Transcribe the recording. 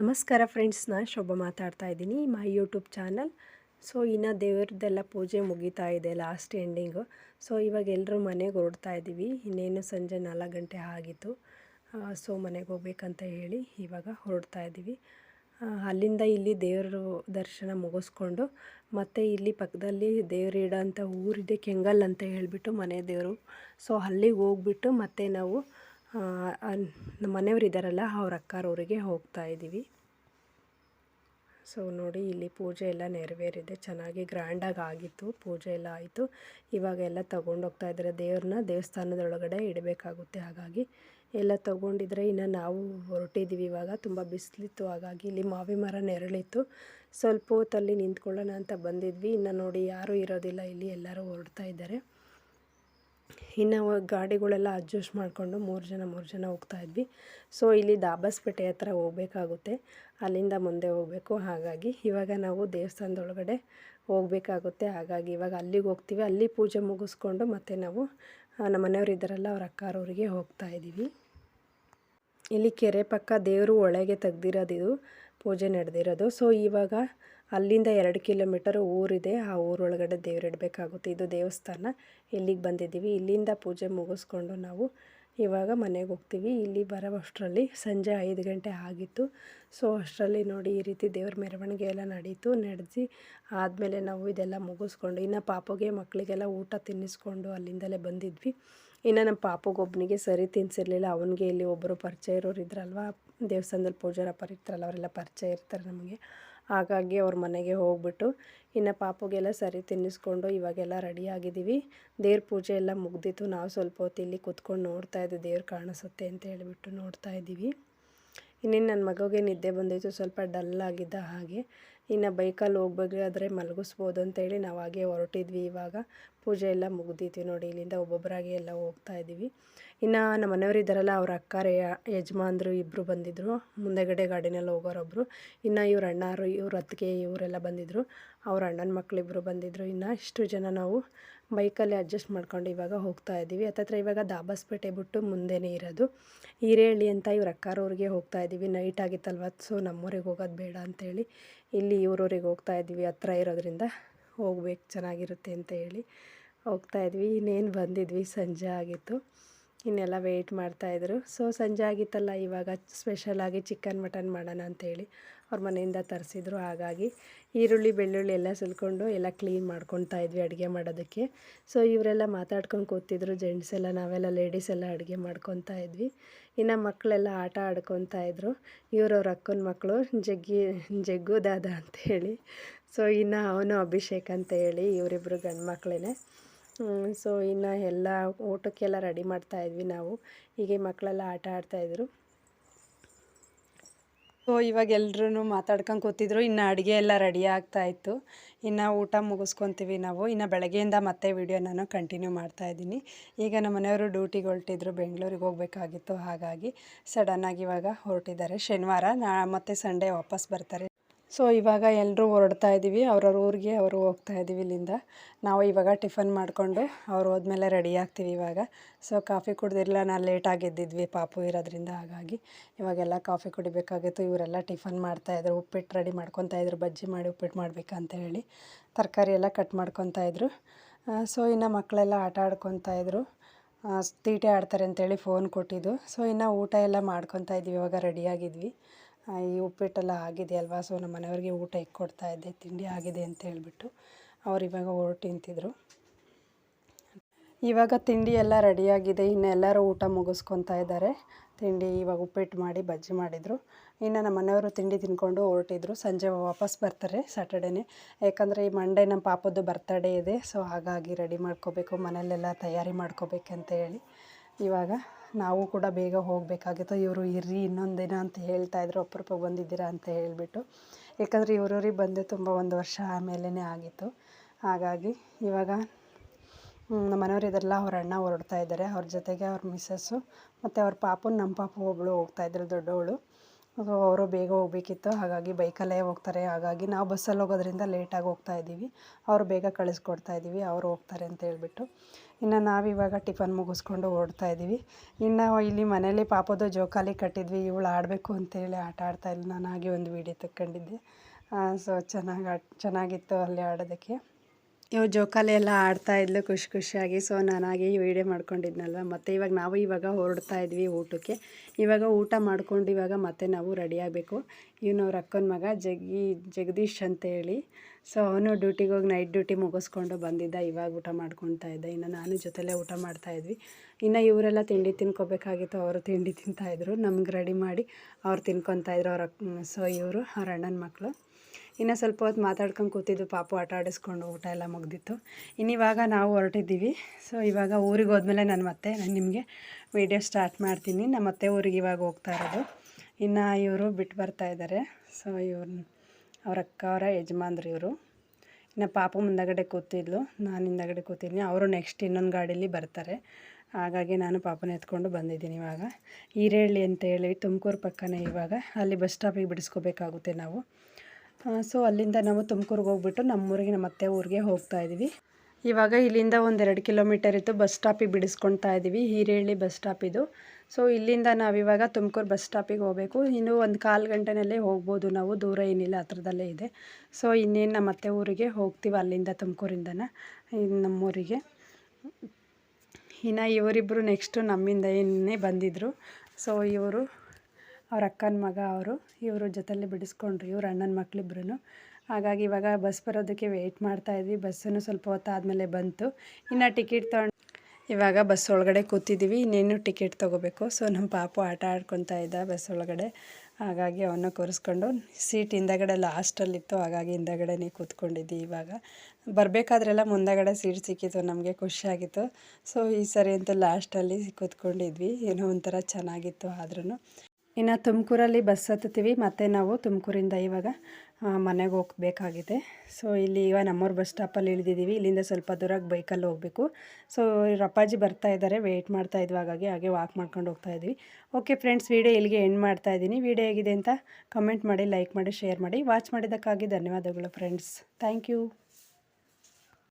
ನಮಸ್ಕಾರ ಫ್ರೆಂಡ್ಸ್ ನಾನು ಶೋಭಾ ಮಾತಾಡ್ತಾ ಇದ್ದೀನಿ, ಮೈ ಯೂಟ್ಯೂಬ್ ಚಾನಲ್ ಸೊ ಇನ್ನು ದೇವರದ್ದೆಲ್ಲ ಪೂಜೆ ಮುಗಿತಾ ಇದೆ ಲಾಸ್ಟ್ ಎಂಡಿಂಗು ಸೊ ಇವಾಗ ಎಲ್ಲರೂ ಮನೆಗೆ ಹೊರಡ್ತಾ ಇದ್ದೀವಿ ಇನ್ನೇನು ಸಂಜೆ ನಾಲ್ಕು ಗಂಟೆ ಆಗಿತ್ತು. ಸೊ ಮನೆಗೆ ಹೋಗ್ಬೇಕಂತ ಹೇಳಿ ಇವಾಗ ಹೊರಡ್ತಾ ಇದ್ದೀವಿ ಅಲ್ಲಿಂದ ಇಲ್ಲಿ ದೇವರು ದರ್ಶನ ಮುಗಿಸ್ಕೊಂಡು, ಮತ್ತು ಇಲ್ಲಿ ಪಕ್ಕದಲ್ಲಿ ದೇವ್ರು ಇಡೋಂಥ ಊರಿದೆ ಕೆಂಗಲ್ ಅಂತ ಹೇಳಿಬಿಟ್ಟು ಮನೆ ದೇವರು. ಸೊ ಅಲ್ಲಿಗೆ ಹೋಗ್ಬಿಟ್ಟು ಮತ್ತೆ ನಾವು ನಮ್ಮ ಮನೆಯವ್ರು ಇದ್ದಾರಲ್ಲ, ಅವ್ರ ಅಕ್ಕಾರವರಿಗೆ ಹೋಗ್ತಾ ಇದ್ದೀವಿ. ಸೊ ನೋಡಿ, ಇಲ್ಲಿ ಪೂಜೆ ಎಲ್ಲ ನೆರವೇರಿದೆ. ಚೆನ್ನಾಗಿ ಗ್ರ್ಯಾಂಡಾಗಿ ಆಗಿತ್ತು, ಪೂಜೆ ಎಲ್ಲ ಆಯಿತು. ಇವಾಗ ಎಲ್ಲ ತೊಗೊಂಡೋಗ್ತಾ ಇದ್ದಾರೆ. ದೇವ್ರನ್ನ ದೇವಸ್ಥಾನದೊಳಗಡೆ ಇಡಬೇಕಾಗುತ್ತೆ. ಹಾಗಾಗಿ ಎಲ್ಲ ತೊಗೊಂಡಿದ್ರೆ ಇನ್ನು ನಾವು ಹೊರಟಿದ್ದೀವಿ ಇವಾಗ. ತುಂಬ ಬಿಸಿಲಿತ್ತು, ಹಾಗಾಗಿ ಇಲ್ಲಿ ಮಾವಿ ಮರ ನೆರಳಿತ್ತು. ಸ್ವಲ್ಪ ಹೊತ್ತಲ್ಲಿ ನಿಂತ್ಕೊಳ್ಳೋಣ ಅಂತ ಬಂದಿದ್ವಿ. ಇನ್ನು ನೋಡಿ, ಯಾರೂ ಇರೋದಿಲ್ಲ. ಇಲ್ಲಿ ಎಲ್ಲರೂ ಹೊರಡ್ತಾ ಇದ್ದಾರೆ. ಇನ್ನು ಗಾಡಿಗಳೆಲ್ಲ ಅಡ್ಜಸ್ಟ್ ಮಾಡಿಕೊಂಡು ಮೂರು ಜನ ಮೂರು ಜನ ಹೋಗ್ತಾ ಇದ್ವಿ. ಸೊ ಇಲ್ಲಿ ದಾಬಸ್ಪೇಟೆ ಹತ್ರ ಹೋಗಬೇಕಾಗುತ್ತೆ. ಅಲ್ಲಿಂದ ಮುಂದೆ ಹೋಗಬೇಕು. ಹಾಗಾಗಿ ಇವಾಗ ನಾವು ದೇವಸ್ಥಾನದೊಳಗಡೆ ಹೋಗಬೇಕಾಗುತ್ತೆ. ಹಾಗಾಗಿ ಇವಾಗ ಅಲ್ಲಿಗೆ ಹೋಗ್ತೀವಿ. ಅಲ್ಲಿ ಪೂಜೆ ಮುಗಿಸ್ಕೊಂಡು ಮತ್ತೆ ನಾವು ನಮ್ಮ ಮನೆಯವ್ರು ಇದ್ದಾರಲ್ಲ, ಅವ್ರ ಅಕ್ಕಾರವ್ರಿಗೆ ಹೋಗ್ತಾ ಇದ್ದೀವಿ. ಇಲ್ಲಿ ಕೆರೆ ಪಕ್ಕ ದೇವರು ಒಳಗೆ ತೆಗ್ದಿರೋದು ಇದು. ಪೂಜೆ ನಡೆದಿರೋದು. ಸೊ ಇವಾಗ ಅಲ್ಲಿಂದ ಎರಡು ಕಿಲೋಮೀಟರ್ ಊರಿದೆ. ಆ ಊರೊಳಗಡೆ ದೇವ್ರು ಇಡಬೇಕಾಗುತ್ತೆ. ಇದು ದೇವಸ್ಥಾನ. ಇಲ್ಲಿಗೆ ಬಂದಿದ್ದೀವಿ. ಇಲ್ಲಿಂದ ಪೂಜೆ ಮುಗಿಸ್ಕೊಂಡು ನಾವು ಇವಾಗ ಮನೆಗೆ ಹೋಗ್ತೀವಿ. ಇಲ್ಲಿ ಬರೋವಷ್ಟರಲ್ಲಿ ಸಂಜೆ ಐದು ಗಂಟೆ ಆಗಿತ್ತು. ಸೊ, ಅಷ್ಟರಲ್ಲಿ ನೋಡಿ ಈ ರೀತಿ ದೇವ್ರ ಮೆರವಣಿಗೆ ಎಲ್ಲ ನಡೀತು. ನಡೆಸಿ ಆದಮೇಲೆ ನಾವು ಇದೆಲ್ಲ ಮುಗಿಸ್ಕೊಂಡು ಇನ್ನು ಪಾಪಗೆ ಮಕ್ಕಳಿಗೆಲ್ಲ ಊಟ ತಿನ್ನಿಸ್ಕೊಂಡು ಅಲ್ಲಿಂದಲೇ ಬಂದಿದ್ವಿ. ಇನ್ನು ನಮ್ಮ ಪಾಪಗೊಬ್ಬನಿಗೆ ಸರಿ ತಿನ್ಸಿರಲಿಲ್ಲ. ಅವನಿಗೆ ಇಲ್ಲಿ ಒಬ್ಬರು ಪರಿಚಯ ಇರೋರು ಇದ್ರಲ್ವಾ ದೇವಸ್ಥಾನದಲ್ಲಿ ಪೂಜಾರ ಪರಿತ್ರಲ್ಲ ಅವರೆಲ್ಲ ಪರಿಚಯ ಇರ್ತಾರೆ ನಮಗೆ. ಹಾಗಾಗಿ ಅವ್ರ ಮನೆಗೆ ಹೋಗ್ಬಿಟ್ಟು, ಇನ್ನು ಪಾಪುಗೆಲ್ಲ ಸರಿ ತಿನ್ನಿಸ್ಕೊಂಡು ಇವಾಗೆಲ್ಲ ರೆಡಿ ಆಗಿದ್ದೀವಿ ದೇವ್ರ ಪೂಜೆ ಎಲ್ಲ ಮುಗ್ದಿತ್ತು. ನಾವು ಸ್ವಲ್ಪ ಹೊತ್ತು ಇಲ್ಲಿ ಕೂತ್ಕೊಂಡು ನೋಡ್ತಾ ಇದ್ದೆ. ದೇವ್ರು ಕಾಣಿಸುತ್ತೆ ಅಂತ ಹೇಳಿಬಿಟ್ಟು ನೋಡ್ತಾ ಇದ್ದೀವಿ. ಇನ್ನೇನು ನನ್ನ ಮಗುಗೆ ನಿದ್ದೆ ಬಂದಿತ್ತು ಸ್ವಲ್ಪ ಡಲ್ ಆಗಿದ್ದ ಹಾಗೆ. ಇನ್ನು ಬೈಕಲ್ಲಿ ಹೋಗ್ಬೇಕಾದ್ರೆ ಮಲಗಿಸ್ಬೋದು ಅಂತೇಳಿ ನಾವು ಹಾಗೆ ಹೊರಟಿದ್ವಿ. ಇವಾಗ ಪೂಜೆ ಎಲ್ಲ ಮುಗ್ದಿತ್ತು ನೋಡಿ. ಇಲ್ಲಿಂದ ಒಬ್ಬೊಬ್ಬರಾಗಿ ಎಲ್ಲ ಹೋಗ್ತಾ ಇದ್ದೀವಿ. ಇನ್ನು ನಮ್ಮ ಮನೆಯವರು ಇದ್ದಾರಲ್ಲ, ಅವ್ರ ಅಕ್ಕಾರೆ ಯಜಮಾನ್ರು ಇಬ್ಬರು ಬಂದಿದ್ದರು ಮುಂದೆಗಡೆ ಗಾಡಿನಲ್ಲಿ ಹೋಗೋರೊಬ್ಬರು ಇನ್ನು ಇವ್ರ ಅಣ್ಣಾರು, ಇವ್ರ ಅತ್ತಿಗೆ ಇವರೆಲ್ಲ ಬಂದಿದ್ದರು ಅವ್ರ ಅಣ್ಣನ ಮಕ್ಕಳಿಬ್ಬರು ಬಂದಿದ್ದರು ಇನ್ನು ಇಷ್ಟು ಜನ ನಾವು ಬೈಕಲ್ಲಿ ಅಡ್ಜಸ್ಟ್ ಮಾಡ್ಕೊಂಡು ಇವಾಗ ಹೋಗ್ತಾ ಇದ್ದೀವಿ. ಹತ್ತತ್ರ ಇವಾಗ ದಾಬಸ್ಪೇಟೆ ಬಿಟ್ಟು ಮುಂದೆನೇ ಇರೋದು. ಹಿರೇಹಳ್ಳಿ ಅಂತ ಇವ್ರ ಅಕ್ಕಾರವ್ರಿಗೆ ಹೋಗ್ತಾ ಇದ್ದೀವಿ. ನೈಟ್ ಆಗಿತ್ತಲ್ವ ಸೊ ನಮ್ಮೂರಿಗೆ ಹೋಗೋದು ಬೇಡ ಅಂತೇಳಿ. ಇಲ್ಲಿ ಇವ್ರವ್ರಿಗೆ ಹೋಗ್ತಾ ಇದ್ದೀವಿ. ಹತ್ರ ಇರೋದ್ರಿಂದ ಹೋಗ್ಬೇಕು, ಚೆನ್ನಾಗಿರುತ್ತೆ ಅಂತ ಹೇಳಿ ಹೋಗ್ತಾ ಇದ್ವಿ ಇನ್ನೇನು ಬಂದಿದ್ವಿ, ಸಂಜೆ ಆಗಿತ್ತು. ಇನ್ನೆಲ್ಲ ವೆಯ್ಟ್ ಮಾಡ್ತಾಯಿದ್ರು ಸೊ ಸಂಜೆ ಆಗಿತ್ತಲ್ಲ, ಇವಾಗ ಸ್ಪೆಷಲಾಗಿ ಚಿಕನ್ ಮಟನ್ ಮಾಡೋಣ ಅಂತೇಳಿ ಅವ್ರ ಮನೆಯಿಂದ ತರಿಸಿದ್ರು. ಹಾಗಾಗಿ ಈರುಳ್ಳಿ, ಬೆಳ್ಳುಳ್ಳಿ ಎಲ್ಲ ಸುಲ್ಕೊಂಡು ಎಲ್ಲ ಕ್ಲೀನ್ ಮಾಡ್ಕೊತಾ ಇದ್ವಿ ಅಡುಗೆ ಮಾಡೋದಕ್ಕೆ. ಸೊ ಇವರೆಲ್ಲ ಮಾತಾಡ್ಕೊಂಡು ಕೂತಿದ್ರು ಜೆಂಟ್ಸ್ ಎಲ್ಲ, ನಾವೆಲ್ಲ ಲೇಡೀಸ್ ಎಲ್ಲ ಅಡುಗೆ ಮಾಡ್ಕೊತಾ ಇದ್ವಿ. ಇನ್ನು ಮಕ್ಕಳೆಲ್ಲ ಆಟ ಆಡ್ಕೊತಾ ಇದ್ರು. ಇವ್ರವ್ರ ಅಕ್ಕನ ಮಕ್ಕಳು ಜಗ್ಗಿ ಜಗ್ಗು ದಾದ ಅಂತೇಳಿ. ಸೊ ಇನ್ನು ಅವನು ಅಭಿಷೇಕ್ ಅಂತ ಹೇಳಿ ಇವರಿಬ್ಬರು ಗಂಡು ಮಕ್ಕಳೇ ಸೊ ಇನ್ನು ಎಲ್ಲ ಊಟಕ್ಕೆಲ್ಲ ರೆಡಿ ಮಾಡ್ತಾ ಇದ್ವಿ ನಾವು. ಹೀಗೆ ಮಕ್ಕಳೆಲ್ಲ ಆಟ ಆಡ್ತಾಯಿದ್ರು ಸೊ ಇವಾಗ ಎಲ್ಲರೂ ಮಾತಾಡ್ಕೊಂಡು ಕೂತಿದ್ರು. ಇನ್ನು ಅಡುಗೆ ಎಲ್ಲ ರೆಡಿ ಆಗ್ತಾ ಇತ್ತು. ಇನ್ನು ಊಟ ಮುಗಿಸ್ಕೊತೀವಿ ನಾವು. ಇನ್ನು ಬೆಳಗ್ಗೆಯಿಂದ ಮತ್ತೆ ವಿಡಿಯೋ ನಾನು ಕಂಟಿನ್ಯೂ ಮಾಡ್ತಾ ಇದ್ದೀನಿ. ಈಗ ನಮ್ಮ ಮನೆಯವರು ಡ್ಯೂಟಿಗೆ ಹೊರಟಿದ್ರು. ಬೆಂಗಳೂರಿಗೆ ಹೋಗಬೇಕಾಗಿತ್ತು. ಹಾಗಾಗಿ ಸಡನ್ನಾಗಿ ಇವಾಗ ಹೊರಟಿದ್ದಾರೆ. ಶನಿವಾರ ನಾ, ಮತ್ತೆ ಸಂಡೇ ವಾಪಸ್ ಬರ್ತಾರೆ. ಸೊ ಇವಾಗ ಎಲ್ಲರೂ ಹೊರಡ್ತಾ ಇದ್ದೀವಿ ಅವ್ರವ್ರ ಊರಿಗೆ ಅವರು ಹೋಗ್ತಾ ಇದ್ದೀವಿ ಇಲ್ಲಿಂದ. ನಾವು ಇವಾಗ ಟಿಫನ್ ಮಾಡಿಕೊಂಡು ಅವ್ರು ಹೋದ್ಮೇಲೆ ರೆಡಿ ಆಗ್ತೀವಿ ಇವಾಗ. ಸೊ ಕಾಫಿ ಕುಡ್ದಿರಲಿಲ್ಲ. ನಾನು ಲೇಟಾಗಿ ಎದ್ದಿದ್ವಿ. ಪಾಪು ಇರೋದ್ರಿಂದ ಹಾಗಾಗಿ ಇವಾಗೆಲ್ಲ ಕಾಫಿ ಕುಡಿಬೇಕಾಗಿತ್ತು. ಇವರೆಲ್ಲ ಟಿಫನ್ ಮಾಡ್ತಾಯಿದ್ರು ಉಪ್ಪಿಟ್ಟು ರೆಡಿ ಮಾಡ್ಕೊತಾ ಇದ್ರು. ಬಜ್ಜಿ ಮಾಡಿ ಉಪ್ಪಿಟ್ಟು ಮಾಡಬೇಕಂತ ಹೇಳಿ ತರಕಾರಿ ಎಲ್ಲ ಕಟ್ ಮಾಡ್ಕೊತಾ ಇದ್ರು. ಸೊ ಇನ್ನು ಮಕ್ಕಳೆಲ್ಲ ಆಟ ಆಡ್ಕೊತಾ ಇದ್ರು. ಆ, ತೀಟೆ ಆಡ್ತಾರೆ ಅಂತೇಳಿ ಫೋನ್ ಕೊಟ್ಟಿದ್ದು. ಸೊ ಇನ್ನು ಊಟ ಎಲ್ಲ ಮಾಡ್ಕೊತಾ ಇದ್ವಿ. ಇವಾಗ ರೆಡಿಯಾಗಿದ್ವಿ ಈ ಉಪ್ಪಿಟ್ಟೆಲ್ಲ ಆಗಿದೆಯಲ್ವಾ ಸೊ ನಮ್ಮ ಮನೆಯವ್ರಿಗೆ ಊಟ ಇಕ್ಕೊಡ್ತಾ ಇದ್ದೆ, ತಿಂಡಿ ಆಗಿದೆ ಅಂತ ಹೇಳ್ಬಿಟ್ಟು ಅವ್ರು ಇವಾಗ ಹೊರಟು ನಿಂತಿದ್ರು ಇವಾಗ ತಿಂಡಿ ಎಲ್ಲ ರೆಡಿಯಾಗಿದೆ ಇನ್ನು ಎಲ್ಲರೂ ಊಟ ಮುಗಿಸ್ಕೊತಾ ಇದ್ದಾರೆ. ತಿಂಡಿ ಇವಾಗ ಉಪ್ಪಿಟ್ಟು ಮಾಡಿ, ಬಜ್ಜಿ ಮಾಡಿದರು. ಇನ್ನು ನಮ್ಮ ಮನೆಯವರು ತಿಂಡಿ ತಿನ್ಕೊಂಡು ಹೊರಟಿದ್ರು. ಸಂಜೆ ವಾಪಸ್ ಬರ್ತಾರೆ ಸ್ಯಾಟರ್ಡೇನೆ ಯಾಕಂದರೆ ಈ ಮಂಡೇ ನಮ್ಮ ಪಾಪದ್ದು ಬರ್ತಡೇ ಇದೆ. ಸೊ ಹಾಗಾಗಿ ರೆಡಿ ಮಾಡ್ಕೋಬೇಕು, ಮನೆಯಲ್ಲೆಲ್ಲ ತಯಾರಿ ಮಾಡ್ಕೋಬೇಕಂತ ಹೇಳಿ ಇವಾಗ ನಾವು ಕೂಡ ಬೇಗ ಹೋಗಬೇಕಾಗಿತ್ತು. ಇವರು ಇರ್ರಿ, ಇನ್ನೊಂದು ದಿನ ಅಂತ ಹೇಳ್ತಾಯಿದ್ರು ಅಪರೂಪಕ್ಕೆ ಬಂದಿದ್ದೀರಾ ಅಂತ ಹೇಳಿಬಿಟ್ಟು. ಯಾಕಂದರೆ ಇವರವ್ರಿಗೆ ಬಂದು ತುಂಬ ಒಂದು ವರ್ಷ ಆಮೇಲೇ ಆಗಿತ್ತು. ಹಾಗಾಗಿ ಇವಾಗ ನಮ್ಮ ಮನೆಯವ್ರು ಇದೆಲ್ಲ ಅವ್ರ ಅಣ್ಣ ಹೊರಡ್ತಾ ಇದ್ದಾರೆ. ಅವ್ರ ಜೊತೆಗೆ ಅವ್ರ ಮಿಸ್ಸಸ್ಸು ಮತ್ತು ಅವ್ರ ಪಾಪು ನಮ್ಮ ಪಾಪು ಒಬ್ಬಳು ಹೋಗ್ತಾಯಿದ್ರು ದೊಡ್ಡವಳು. ಅವರು ಬೇಗ ಹೋಗಬೇಕಿತ್ತು, ಹಾಗಾಗಿ ಬೈಕಲ್ಲೇ ಹೋಗ್ತಾರೆ. ಹಾಗಾಗಿ ನಾವು ಬಸ್ಸಲ್ಲಿ ಹೋಗೋದ್ರಿಂದ ಲೇಟಾಗಿ ಹೋಗ್ತಾ ಇದ್ದೀವಿ. ಅವರು ಬೇಗ ಕಳಿಸ್ಕೊಡ್ತಾ ಇದ್ದೀವಿ, ಅವರು ಹೋಗ್ತಾರೆ ಅಂತ ಹೇಳ್ಬಿಟ್ಟು. ಇನ್ನು ನಾವಿವಾಗ ಟಿಫನ್ ಮುಗಿಸ್ಕೊಂಡು ಓಡ್ತಾ ಇದ್ದೀವಿ. ಇನ್ನು ಇಲ್ಲಿ ಮನೇಲಿ ಪಾಪದ ಜೋಕಾಲಿ ಕಟ್ಟಿದ್ವಿ, ಇವಳು ಆಡಬೇಕು ಅಂತೇಳಿ ಆಟ ಆಡ್ತಾ ಇಲ್ಲ ನಾನು ಹಾಗೆ ಒಂದು ವೀಡಿಯೋ ತಕ್ಕೊಂಡಿದ್ದೆ. ಸೊ ಚೆನ್ನಾಗಿ ಚೆನ್ನಾಗಿತ್ತು ಅಲ್ಲಿ ಆಡೋದಕ್ಕೆ. ಇವು ಜೋಕಾಲಿ ಎಲ್ಲ ಆಡ್ತಾ ಇದ್ಲು ಖುಷಿ ಖುಷಿಯಾಗಿ. ಸೊ ನಾನಾಗಿ ವೀಡಿಯೋ ಮಾಡ್ಕೊಂಡಿದ್ನಲ್ವ? ಮತ್ತು ಇವಾಗ ನಾವು ಇವಾಗ ಹೊರಡ್ತಾ ಇದ್ವಿ ಊಟಕ್ಕೆ. ಇವಾಗ ಊಟ ಮಾಡ್ಕೊಂಡು ಇವಾಗ ಮತ್ತೆ ನಾವು ರೆಡಿ ಆಗಬೇಕು. ಇವನು ಅವ್ರ ಅಕ್ಕನ ಮಗ ಜಗ್ಗಿ ಜಗದೀಶ್ ಅಂತ ಹೇಳಿ ಸೊ ಅವನು ಡ್ಯೂಟಿಗೆ ಹೋಗಿ ನೈಟ್ ಡ್ಯೂಟಿ ಮುಗಿಸ್ಕೊಂಡು ಬಂದಿದ್ದ. ಇವಾಗ ಊಟ ಮಾಡ್ಕೊತಾ ಇದ್ದ. ಇನ್ನು ನಾನು ಜೊತೆಲೇ ಊಟ ಮಾಡ್ತಾ ಇದ್ವಿ. ಇನ್ನು ಇವರೆಲ್ಲ ತಿಂಡಿ ತಿನ್ಕೋಬೇಕಾಗಿತ್ತು, ಅವರು ತಿಂಡಿ ತಿಂತಾಯಿದ್ರು ನಮ್ಗೆ ರೆಡಿ ಮಾಡಿ ಅವ್ರು ತಿನ್ಕೊತಾಯಿದ್ರು ಅವ್ರ ಸೊ ಇವರು, ಅವ್ರ ಅಣ್ಣನ ಮಕ್ಕಳು ಇನ್ನು ಸ್ವಲ್ಪ ಹೊತ್ತು ಮಾತಾಡ್ಕೊಂಡು ಕೂತಿದ್ದು ಪಾಪು, ಆಟ ಆಡಿಸ್ಕೊಂಡು ಊಟ ಎಲ್ಲ ಮುಗ್ದಿತ್ತು. ಇನ್ನಿವಾಗ ನಾವು ಹೊರಟಿದ್ದೀವಿ. ಸೊ ಇವಾಗ ಊರಿಗೆ ಹೋದ್ಮೇಲೆ ನಾನು ಮತ್ತೆ, ನಾನು ನಿಮಗೆ ವೀಡಿಯೋ ಸ್ಟಾರ್ಟ್ ಮಾಡ್ತೀನಿ. ನಮ್ಮ ಮತ್ತೆ ಊರಿಗೆ ಇವಾಗ ಹೋಗ್ತಾ ಇರೋದು. ಇನ್ನು ಇವರು ಬಿಟ್ಟು ಬರ್ತಾ ಇದ್ದಾರೆ ಸೊ ಇವ್ರು, ಅವ್ರ ಅಕ್ಕ, ಅವರ ಯಜಮಾನ್ರು ಇವರು. ಇನ್ನು ಪಾಪು ಮುಂದಗಡೆ ಕೂತಿದ್ಲು, ನಾನು ಹಿಂದಗಡೆ ಕೂತಿದ್ದೀನಿ ಅವರು ನೆಕ್ಸ್ಟ್ ಇನ್ನೊಂದು ಗಾಡೀಲಿ ಬರ್ತಾರೆ. ಹಾಗಾಗಿ ನಾನು ಪಾಪನ ಎತ್ಕೊಂಡು ಬಂದಿದ್ದೀನಿ ಇವಾಗ. ಈರೇಳ್ಳಿ ಅಂತ ಹೇಳಿ ತುಮಕೂರು ಪಕ್ಕನೇ ಇವಾಗ. ಅಲ್ಲಿ ಬಸ್ ಸ್ಟಾಪಿಗೆ ಬಿಡಿಸ್ಕೋಬೇಕಾಗುತ್ತೆ ನಾವು. ಸೊ ಅಲ್ಲಿಂದ ನಾವು ತುಮಕೂರಿಗೆ ಹೋಗ್ಬಿಟ್ಟು ನಮ್ಮೂರಿಗೆ, ನಮ್ಮ ಅತ್ತೆ ಊರಿಗೆ ಹೋಗ್ತಾ ಇದ್ದೀವಿ ಇವಾಗ ಇಲ್ಲಿಂದ ಒಂದೆರಡು ಕಿಲೋಮೀಟರ್ ಇತ್ತು ಬಸ್ ಸ್ಟಾಪಿಗೆ ಬಿಡಿಸ್ಕೊಳ್ತಾ ಇದ್ದೀವಿ ಹೀರೇಳ್ಳಿ ಬಸ್ ಸ್ಟಾಪ್ ಇದು. ಸೊ ಇಲ್ಲಿಂದ ನಾವಿವಾಗ ತುಮಕೂರು ಬಸ್ ಸ್ಟಾಪಿಗೆ ಹೋಗಬೇಕು. ಇನ್ನೂ ಒಂದು ಕಾಲು ಗಂಟೆನಲ್ಲೇ ಹೋಗ್ಬೋದು ನಾವು. ದೂರ ಏನಿಲ್ಲ, ಹತ್ರದಲ್ಲೇ ಇದೆ. ಸೊ ಇನ್ನೇನು ನಮ್ಮ ಅತ್ತೆ ಊರಿಗೆ ಹೋಗ್ತೀವಿ ಅಲ್ಲಿಂದ ತುಮಕೂರಿಂದನ ನಮ್ಮೂರಿಗೆ. ಇನ್ನು ಇವರಿಬ್ಬರು ನೆಕ್ಸ್ಟು ನಮ್ಮಿಂದ ಏನೇ ಬಂದಿದ್ದರು ಸೊ ಇವರು, ಅವ್ರ ಅಕ್ಕನ ಮಗ ಅವರು, ಇವರು ಜೊತೆಲಿ ಬಿಡಿಸ್ಕೊಂಡ್ರು, ಇವ್ರ ಅಣ್ಣನ ಮಕ್ಕಳಿಬ್ರು ಹಾಗಾಗಿ ಇವಾಗ ಬಸ್ ಬರೋದಕ್ಕೆ ವೆಯ್ಟ್ ಮಾಡ್ತಾಯಿದ್ವಿ ಬಸ್ಸನ್ನು ಸ್ವಲ್ಪ ಹೊತ್ತಾದಮೇಲೆ ಬಂತು. ಇನ್ನು ಟಿಕೆಟ್ ತೊಗೊಂಡು ಇವಾಗ ಬಸ್ ಒಳಗಡೆ ಕೂತಿದ್ದೀವಿ ಇನ್ನೇನು ಟಿಕೆಟ್ ತೊಗೋಬೇಕು? ಸೊ ನಮ್ಮ ಪಾಪು ಆಟ ಆಡ್ಕೊತಾ ಇದ್ದ ಬಸ್ ಒಳಗಡೆ. ಹಾಗಾಗಿ ಅವನ್ನ ಕೂರಿಸ್ಕೊಂಡು ಸೀಟ್ ಹಿಂದಗಡೆ ಲಾಸ್ಟಲ್ಲಿತ್ತು. ಹಾಗಾಗಿ ಹಿಂದಗಡೆನೇ ಕೂತ್ಕೊಂಡಿದ್ವಿ ಇವಾಗ. ಬರಬೇಕಾದ್ರೆಲ್ಲ ಮುಂದಗಡೆ ಸೀಟ್ ಸಿಕ್ಕಿತ್ತು ನಮಗೆ ಖುಷಿಯಾಗಿತ್ತು ಸೊ ಈ ಸರಿ ಅಂತೂ ಲಾಸ್ಟಲ್ಲಿ ಕೂತ್ಕೊಂಡಿದ್ವಿ. ಏನೋ ಒಂಥರ ಚೆನ್ನಾಗಿತ್ತು ಆದ್ರೂ ಇನ್ನು ತುಮಕೂರಲ್ಲಿ ಬಸ್ ಹತ್ತುತ್ತೀವಿ. ಮತ್ತು ನಾವು ತುಮಕೂರಿಂದ ಇವಾಗ ಮನೆಗೆ ಹೋಗ್ಬೇಕಾಗಿದೆ. ಸೊ ಇಲ್ಲಿ ಇವಾಗ ನಮ್ಮೂರು ಬಸ್ ಸ್ಟಾಪಲ್ಲಿ ಇಳಿದಿದ್ದೀವಿ. ಇಲ್ಲಿಂದ ಸ್ವಲ್ಪ ದೂರಕ್ಕೆ ಬೈಕಲ್ಲಿ ಹೋಗಬೇಕು. ಸೊ ಅಪ್ಪಾಜಿ ಬರ್ತಾ ಇದ್ದಾರೆ. ವೆಯ್ಟ್ ಮಾಡ್ತಾ ಇದ್ವಿ. ಹಾಗಾಗಿ ಹಾಗೆ ವಾಕ್ ಮಾಡ್ಕೊಂಡು ಹೋಗ್ತಾ ಇದ್ವಿ. ಓಕೆ ಫ್ರೆಂಡ್ಸ್ ವೀಡಿಯೋ ಇಲ್ಲಿಗೆ ಎಂಡ್ ಮಾಡ್ತಾ ಇದ್ದೀನಿ. ವೀಡಿಯೋ ಆಗಿದೆ ಅಂತ ಕಮೆಂಟ್ ಮಾಡಿ ಲೈಕ್ ಮಾಡಿ ಶೇರ್ ಮಾಡಿ. ವಾಚ್ ಮಾಡಿದ್ದಕ್ಕಾಗಿ ಧನ್ಯವಾದಗಳು ಫ್ರೆಂಡ್ಸ್ ಥ್ಯಾಂಕ್ ಯು